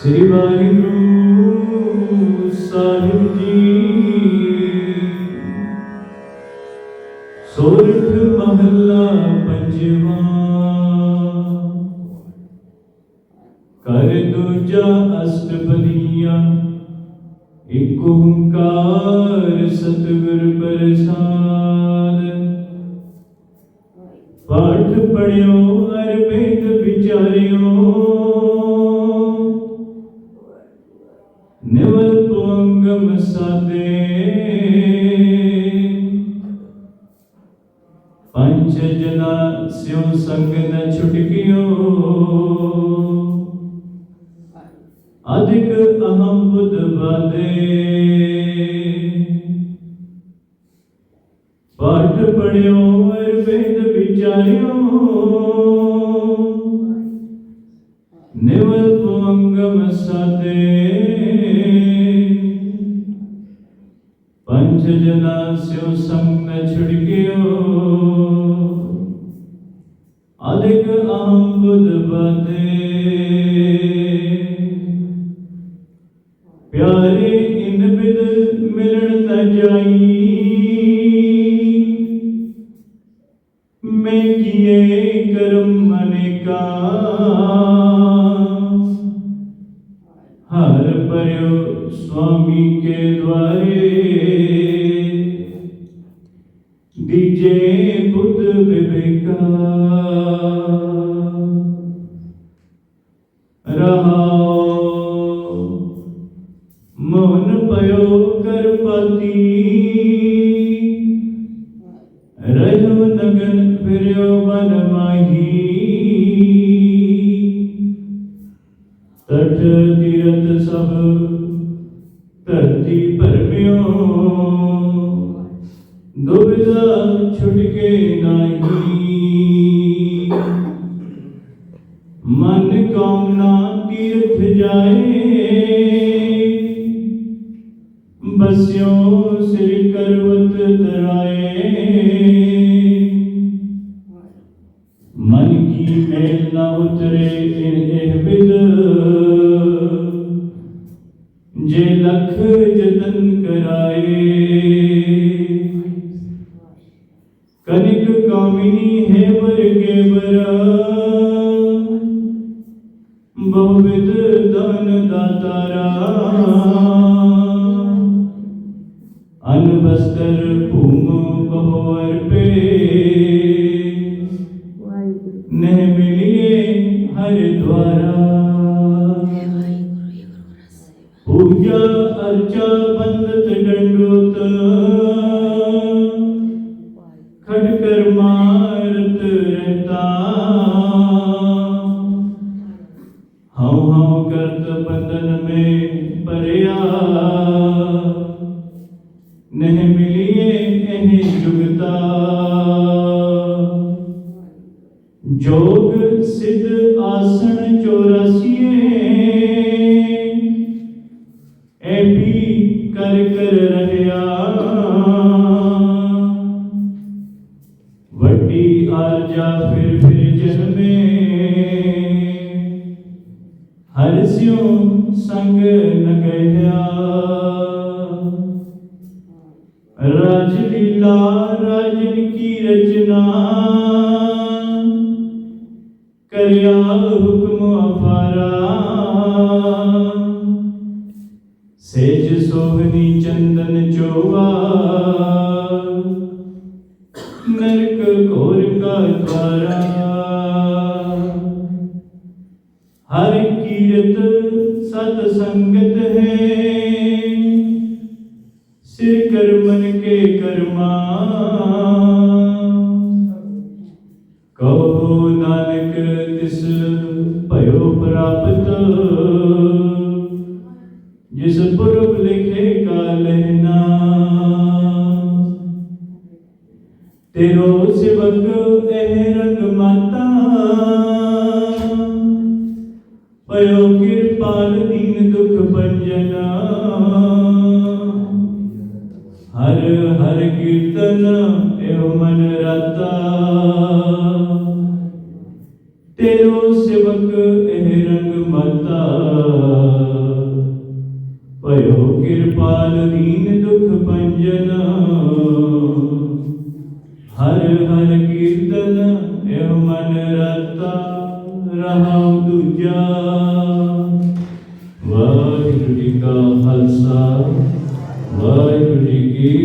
ਸ੍ਰੀ ਵਾਹਿਗੁਰੂ ਸਾਹਿਬ ਜੀ। ਸੋਰਠ ਮਹੱਲਾ ਪੰਜਵਾਂ। ਕਰ ਦੂਜਾ ਅਸ਼ਟਪਦੀਆਂ। ਇਕ ਓੰਕਾਰ ਸਤਿਗੁਰ ਪ੍ਰਸਾਦ। ਪਾਠ ਪੜਿਓ ਅਰ ਵਿਚਾਰਿਓ। ਪੁੰਗਮ ਸਾਦੇ ਪੰਚ ਜਨਾ ਸਿਉ ਸੰਗ ਨ ਛੁਟਕਿਓ। ਅਧਿਕ ਅਹੰ ਬੁੱਧ ਬਾਦੇ ਪਾਠ ਪੜਿਓ ਅਰ ਵੇਦ ਵਿਚਾਰਿਓ। ਨਿਵਲ ਪੁੰਗਮ ਸਾਦੇ ਪਿਆਰੇ ਇਨ ਬਿਦ ਮਿਲਣ ਨ ਜਾਈ। ਮੈਂ ਕੀਏ ਕਰਮ ਅਨੇਕਾ ਹਰ ਪਰਿਓ ਸੁਆਮੀ ਕੇ ਦਵਾਰੇ ਦੀਜੇ ਬੁੱਧ ਵਿਵੇਕਾ। ਰਹਾਉ ਮਨ ਪਇਓ ਕਰਪਤੀ। ਰਹਿਉ ਨਗਨ ਫਿਰਿਓ ਬਨ ਮਾਹੀ। ਤਟ ਤੀਰਤ ਸਭ ਧਰਤੀ ਭਰਮਿਓ ਦੁਬਿਧਾ ਛੁਟਕੇ बस्यो सिर करवत तराए मन की मेल न उतरे एहबिद जे लख जतन कराए। कनिक कामिनी है वर के बरा बहुविद दान दातारा ਅਨ ਬਸਤਰ ਭੂਮ ਬਹੁ ਅਰਪੇ ਵਾਹਿਗੁਰੂ। ਨਹਿ ਮਿਲਿਏ ਹਰ ਰਸੇ ਪੂਜਾ ਅਰਚਾ ਬੰਦਤ ਡੰਡੋਤ। ਨਹਿ ਮਿਲਿਏ ਇਹ ਜੁਗਤਾ। ਜੋਗ ਸਿਧ ਆਸਣ 84 ਐ ਵੀ ਕਰ ਕਰ ਰਹਿਆ। ਵੱਡੀ ਆਰਜਾ ਫਿਰ ਫਿਰ ਜਨਮੇ, ਹਰ ਸਿਉ ਸੰਗ ਨ ਕਹਿਆ ਰਾਜ ਲੀਲਾ ਰਾਜਨ ਕੀ ਰਚਨਾ? ਕਰਿਆ ਹੁਕਮ ਅਫਾਰਾ ਸੇਜ ਸੋਹਣੀ ਚੰਦਨ ਚੋਵਾ। ਨਰਕ ਘੋਰ ਕਾ ਦਵਾਰਾ ਹਰ ਕੀਰਤ ਸਤ ਸੰਗਤ ਹੈ। ਮਨ ਕੇ ਕਰਮਾ। ਕਹੋ ਨਾਨਕ ਤਿਸ ਭਇਓ ਪ੍ਰਾਪਤ। ਹਰ ਕੀਰਤਨ ਇਹੋ ਮਨ ਰਤਾ। ਤੇਰੋ ਸੇਵਕ ਇਹ ਰੰਗ ਮਤਾ। ਭਇਓ ਕਿਰਪਾਲ ਦੀਨ ਦੁਖ ਭੰਜਨ ਹਰ ਹਰ ਕੀਰਤਨ ਇਹ ਮਨ ਰਤਾ, ਰਹਾਉ ਦੂਜਾ। ਵਾਹਿਗੁਰੂ ਜੀ ਕਾ ਖਾਲਸਾ, ਵਾਹਿਗੁਰੂ ਜੀ ਕੀ